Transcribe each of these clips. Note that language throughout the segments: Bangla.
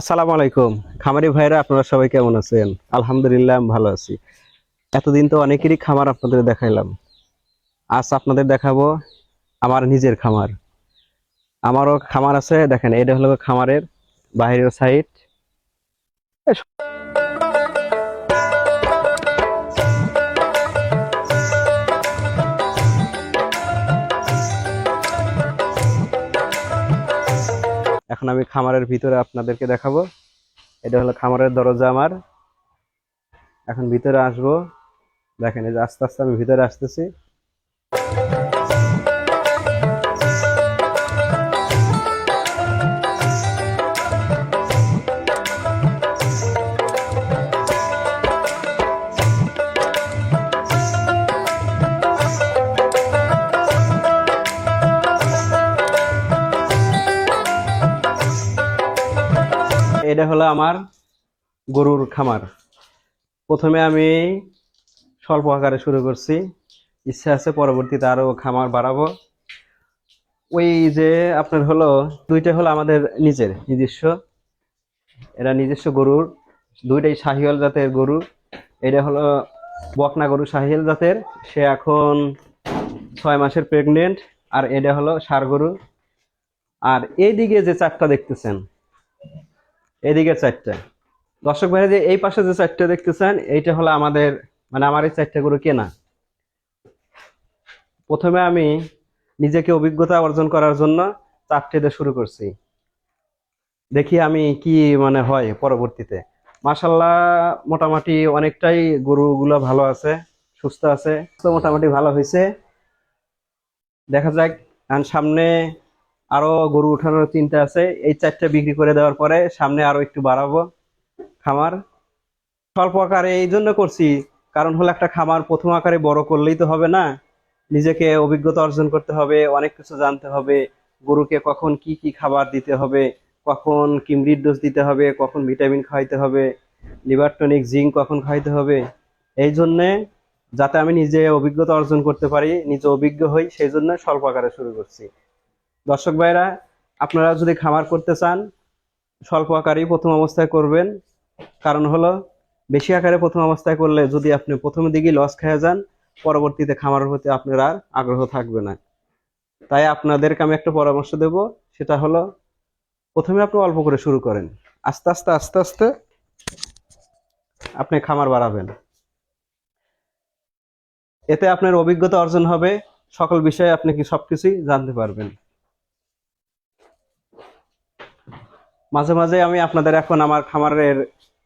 আসসালামু আলাইকুম। খামারি ভাইরা, আপনারা সবাই কেমন আছেন? আলহামদুলিল্লাহ, আমি ভালো আছি। এতদিন তো অনেকেরই খামার আপনাদের দেখাইলাম। আজ আপনাদের দেখাবো আমার নিজের খামার। আমারও খামার আছে, দেখেন, এটা হলো খামারের বাইরের সাইড এখন আমি খামারের ভিতরে আপনাদেরকে দেখাবো। এটা হলো খামারের দরজা আমার। এখন ভিতরে আসব। দেখেন এই যে আস্তে আস্তে আমি ভিতরে আসতেছি। এটা হলো আমার গরুর খামার। প্রথমে আমি স্বল্প আকারে শুরু করছি। ইচ্ছা আছে পরবর্তীতে আরও খামার বাড়াবো। ওই যে আপনার হলো, দুইটা হলো আমাদের নিজের, নিজস্ব। এরা নিজস্ব গরুর, দুইটাই শাহিওয়াল জাতের গরু। এটা হলো বকনা গরু শাহিওয়াল জাতের। সে এখন ছয় মাসের প্রেগনেন্ট আর এটা হলো ষাড় গরু। আর এইদিকে যে চারটা দেখতেছেন এদিকে চারটা। দর্শক ভাই যে এই পাশে যে চারটা দেখতেছেন, এইটা হলো আমাদের মানে আমার এই চারটা গরু কেনা। প্রথমে আমি নিজেকে অভিজ্ঞতা অর্জন করার জন্য চারটে দিয়ে শুরু করছি। দেখি আমি কি মানে হয় পরবর্তীতে। মাসাল্লাহ মোটামুটি অনেকটাই গরুগুলো ভালো আছে, সুস্থ আছে তো মোটামুটি ভালো হয়েছে। দেখা যাক সামনে আরও গরু উঠানোর চিন্তা আছে। এই চারটা বিক্রি করে দেওয়ার পরে সামনে আরও একটু বাড়াবো খামার। স্বল্প আকারে এই জন্য করছি। কারণ হলো একটা খামার প্রথম আকারে বড় করলেই তো হবে না। নিজেকে অভিজ্ঞতা অর্জন করতে হবে, অনেক কিছু জানতে হবে। গরুকে কখন কি কি খাবার দিতে হবে, কখন কিমরির ডোজ দিতে হবে, কখন ভিটামিন খাওয়াইতে হবে, লিভার টনিক, জিঙ্ক কখন খাইতে হবে। এই জন্যে যাতে আমি নিজে অভিজ্ঞতা অর্জন করতে পারি, নিজে অভিজ্ঞ হই, সেই জন্য স্বল্প আকারে শুরু করছি। দর্শক ভাইরা, আপনারা যদি খামার করতে চান, স্বল্প আকারেই প্রথম অবস্থায় করবেন। কারণ হলো, বেশি আকারে প্রথম অবস্থায় করলে যদি আপনি প্রথম দিকেই লস খেয়ে যান, পরবর্তীতে খামারের প্রতি আপনার আর আগ্রহ থাকবে না। তাই আপনাদেরকে আমি একটা পরামর্শ দেব, সেটা হলো, প্রথমে আপনি অল্প করে শুরু করেন। আস্তে আস্তে আস্তে আস্তে আপনি খামার বাড়াবেন। এতে আপনার অভিজ্ঞতা অর্জন হবে, সকল বিষয়ে আপনি কি সবকিছুই জানতে পারবেন। মাঝে মাঝে আমি আপনাদের এখন আমার খামারের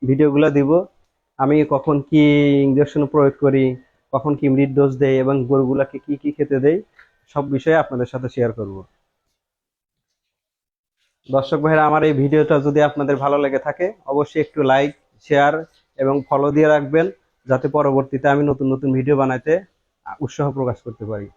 ভিডিওগুলো দিব। আমি কখন কি ইঞ্জেকশন প্রয়োগ করি, কখন কি মৃত ডোজ দেই এবং গরুগুলাকে কি কি খেতে দেই সব বিষয়ে আপনাদের সাথে শেয়ার করব। দর্শক ভাইরা, আমার এই ভিডিওটা যদি আপনাদের ভালো লেগে থাকে, অবশ্যই একটু লাইক শেয়ার এবং ফলো দিয়ে রাখবেন, যাতে পরবর্তীতে আমি নতুন নতুন ভিডিও বানাইতে উৎসাহ প্রকাশ করতে পারি।